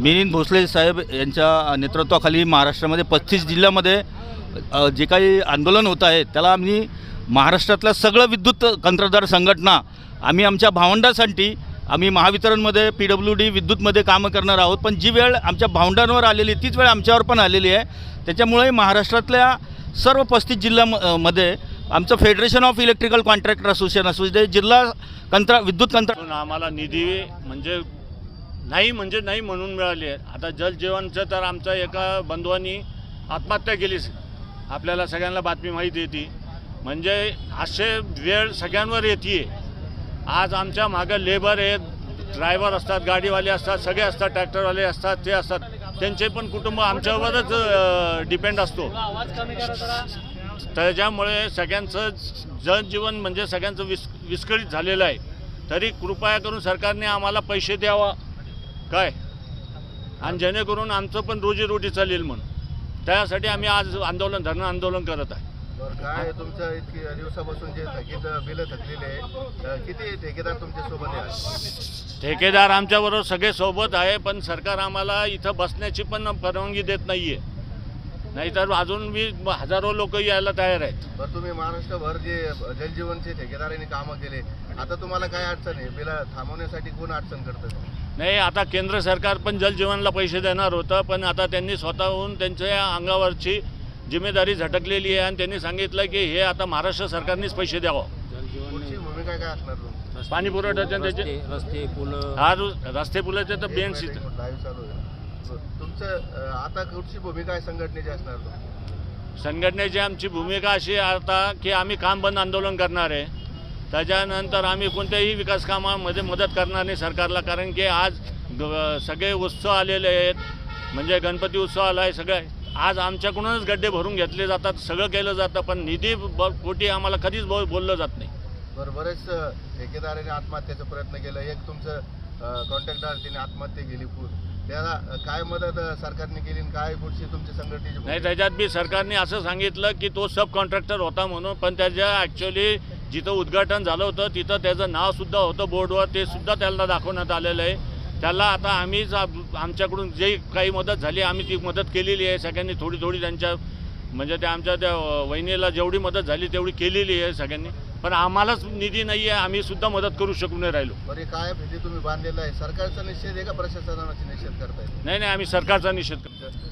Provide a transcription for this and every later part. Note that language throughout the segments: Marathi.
मिलिंद भोसले साहेब यांच्या नेतृत्वाखाली महाराष्ट्रामध्ये पस्तीस जिल्ह्यामध्ये जे काही आंदोलन होत आहे त्याला आम्ही महाराष्ट्रातल्या सगळं विद्युत कंत्राटदार संघटना आम्ही आमच्या भावंडासाठी आम्ही महावितरणमध्ये पी डब्ल्यू डी विद्युतमध्ये कामं करणार आहोत पण जी वेळ आमच्या भावंडांवर आलेली तीच वेळ आमच्यावर पण आलेली आहे. त्याच्यामुळे महाराष्ट्रातल्या सर्व पस्तीस जिल्ह्यामध्ये आमचं federation of electrical contractor association असू दे जिल्हा कंत्रा विद्युत कंत्रा आम्हाला निधी म्हणजे नाही म्हणजे नाही म्हणून मिळाली आहे. आता जल जीवनचं तर आमचा एका बंधुवानी आत्महत्या केलीच. आपल्याला सगळ्यांना बातमी माहिती येते म्हणजे असे वेळ सगळ्यांवर येते आज आमच्या मागं लेबर आहेत ड्रायव्हर असतात गाडीवाले असतात सगळे असतात ट्रॅक्टरवाले असतात ते असतात. त्यांचे पण कुटुंब आमच्यावरच डिपेंड असतो. त्याच्यामुळे सगळ्यांचं जनजीवन म्हणजे सगळ्यांचं विस विस्कळीत झालेलं आहे. तरी कृपया करून सरकारने आम्हाला पैसे द्यावा. काय? आणि जेणेकरून आमचं पण रोजीरोटी चालेल म्हणून. त्यासाठी आम्ही आज आंदोलन धरणं आंदोलन करत आहे. काय तुमचं इतकी दिवसापासून जे थकीत बिलं थकलेले किती ठेकेदार तुमच्यासोबत आहे ठेकेदार आमच्याबरोबर सगळे सोबत आहे पण सरकार आम्हाला इथं बसण्याची पण परवानगी देत नाही आहे नाहीतर अजून मी हजारो लोक यायला तयार आहेत. बरं तुम्ही महाराष्ट्रभर जे जलजीवनचे ठेकेदारांनी कामं केले आता तुम्हाला काय अडचण आहे? बिलं थांबवण्यासाठी कोण अडचण करतं? नाही आता केंद्र सरकार पण जलजीवनला पैसे देणार होतं पण आता त्यांनी स्वतःहून त्यांच्या अंगावरची जिम्मेदारी झटकलेली आहे आणि त्यांनी सांगितलं की हे आता महाराष्ट्र सरकारनेच पैसे द्यावं. पुढची भूमिका काय असणार तुमची? पाणी पुरवठ्याच्या त्याचे रस्ते रस्ते पुलं. हा रस्ते पुलाचे तर बेन्स लाईव्ह चालू आहे. तुमचं आता कुठची भूमिका आहे संघटनेची असणार संघटनेची आमची भूमिका अशी आता की आम्ही काम बंद आंदोलन करणार आहे. त्याच्यानंतर आम्ही कोणत्याही विकास कामामध्ये मदत करणार नाही सरकारला कारण की आज सगळे उत्सव आलेले आहेत. म्हणजे गणपती उत्सव आला आहे सगळं. आज आमच्याकडूनच गड्डे भरून घेतले जातात सगळं केलं जातं पण निधी पोटी आम्हाला कधीच बोल बोललं जात नाही. बरं बरेच अ, ठेकेदाराने आत्महत्येचा प्रयत्न केला. एक तुमचं कॉन्ट्रॅक्टर तिने आत्महत्या केली पूर त्याला काय मदत सरकारने केली काय पुढची तुमची संघटनेची नाही त्याच्यात बी सरकारने असं सांगितलं की तो सब कॉन्ट्रॅक्टर होता म्हणून पण त्याच्या ॲक्च्युली जिथं उद्घाटन झालं होतं तिथं त्याचं नावसुद्धा होतं बोर्डवर ते सुद्धा त्याला दाखवण्यात आलेलं आहे. त्याला आता आम्हीच आमच्याकडून जे काही मदत झाली आम्ही ती मदत केलेली आहे. सगळ्यांनी थोडी थोडी त्यांच्या म्हणजे त्या आमच्या त्या वहिनीला जेवढी मदत झाली तेवढी केलेली आहे सगळ्यांनी. पण आम्हालाच निधी नाही आहे आम्ही सुद्धा मदत करू शकू नाही राहिलो. बरे काय भीती तुम्ही बांधलेला आहे? सरकारचा निषेध आहे का प्रशासनाचा निषेध करताय? नाही नाही आम्ही सरकारचा निषेध करतो.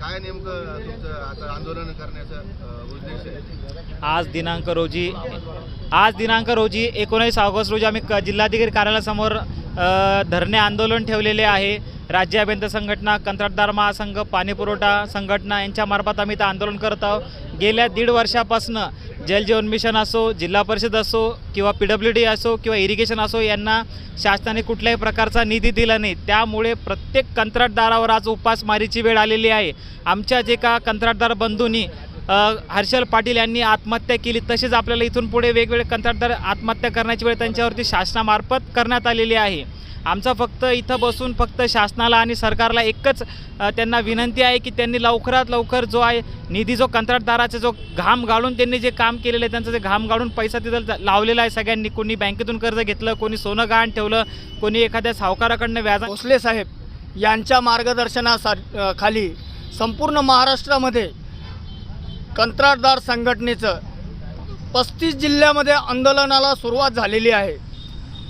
काय नेमकं तुमचं आता आंदोलन करण्याचा अ, उद्देश आहे? आज दिनांक रोजी आज दिनांक रोजी एकोणीस ऑगस्ट रोजी आम्ही जिल्हाधिकारी कार्यालयासमोर धरणे आंदोलन ठेवलेले आहे. राज्य अभियंता संघटना कंत्राटदार महासंघ पाणीपुरवठा संघटना यांच्यामार्फत आम्ही इथं आंदोलन करत आहोत. गेल्या दीड वर्षापासून जलजीवन मिशन असो जिल्हा परिषद असो किंवा पी डब्ल्यू डी असो किंवा इरिगेशन असो यांना शासनाने कुठल्याही प्रकारचा निधी दिला नाही. त्यामुळे प्रत्येक कंत्राटदारावर आज उपासमारीची वेळ आलेली आहे. आमच्या जे का कंत्राटदार बंधूंनी हर्षल पाटील यांनी आत्महत्या केली. तसेच आपल्याला इथून पुढे वेगवेगळे कंत्राटदार आत्महत्या करण्याची वेळ त्यांच्यावरती शासनामार्फत करण्यात आलेली आहे. आमचा फक्त इथं बसून फक्त शासनाला आणि सरकारला एकच त्यांना विनंती आहे की त्यांनी लवकरात लवकर जो आहे निधी जो कंत्राटदाराचा जो घाम गाळून त्यांनी जे काम केलेलं आहे त्यांचं जे घाम गाळून पैसा तिथं लावलेला आहे सगळ्यांनी. कोणी बँकेतून कर्ज घेतलं कोणी सोनं गहाण ठेवलं कोणी एखाद्या सावकाराकडनं व्याज भोसले साहेब यांच्या मार्गदर्शनासा खाली संपूर्ण महाराष्ट्रामध्ये कंत्राटदार संघटनेचं पस्तीस जिल्ह्यामध्ये आंदोलनाला सुरुवात झालेली आहे.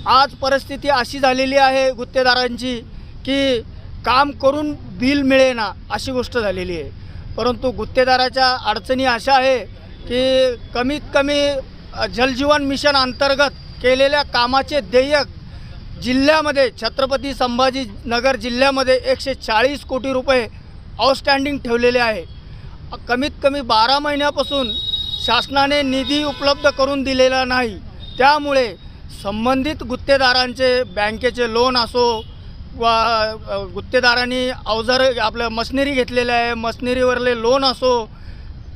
आज परिस्थिती अशी झालेली आहे गुत्तेदारांची की काम करून बिल मिळेना अशी गोष्ट झालेली आहे. परंतु गुत्तेदाराच्या अडचणी अशा आहे की कमीत कमी जलजीवन मिशन अंतर्गत केलेल्या कामाचे देयक जिल्ह्यामध्ये छत्रपती संभाजीनगर जिल्ह्यामध्ये एकशे चाळीस कोटी रुपये आउटस्टँडिंग ठेवलेले आहे. कमीत कमी बारा महिन्यापासून शासनाने निधी उपलब्ध करून दिलेला नाही. त्यामुळे संबंधित गुत्तेदारांचे बँकेचे लोन असो वा गुत्तेदारांनी अवजार आपलं मशनरी घेतलेलं आहे मशनरीवरले लोन असो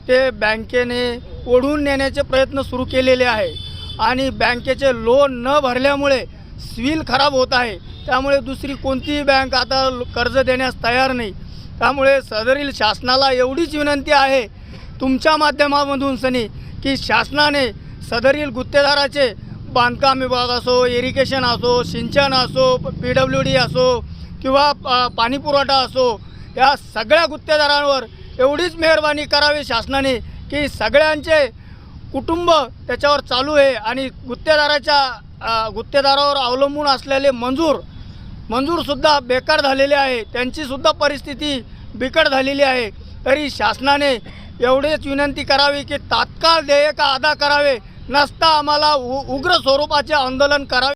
ते बँकेने ओढून नेण्याचे प्रयत्न सुरू केलेले आहे. आणि बँकेचे लोन न भरल्यामुळे सिव्हिल खराब होत आहे. त्यामुळे दुसरी कोणतीही बँक आता ल- कर्ज देण्यास तयार नाही. त्यामुळे सदरील शासनाला एवढीच विनंती आहे तुमच्या माध्यमामधून सनी की शासनाने सदरील गुत्तेदाराचे बांधकाम विभाग असो इरिगेशन असो सिंचन असो पी डब्ल्यू डी असो किंवा पाणीपुरवठा असो या सगळ्या गुत्तेदारांवर एवढीच मेहरबानी करावी शासनाने की सगळ्यांचे कुटुंब त्याच्यावर चालू आहे आणि गुत्तेदाराच्या गुत्तेदारावर अवलंबून असलेले मंजूर मंजूरसुद्धा बेकार झालेले आहे. त्यांचीसुद्धा परिस्थिती बिकट झालेली आहे. तरी शासनाने एवढेच विनंती करावी की तात्काळ देयका अदा करावे नसता आम्हाला उ उग्र स्वरूपाचे आंदोलन करावे.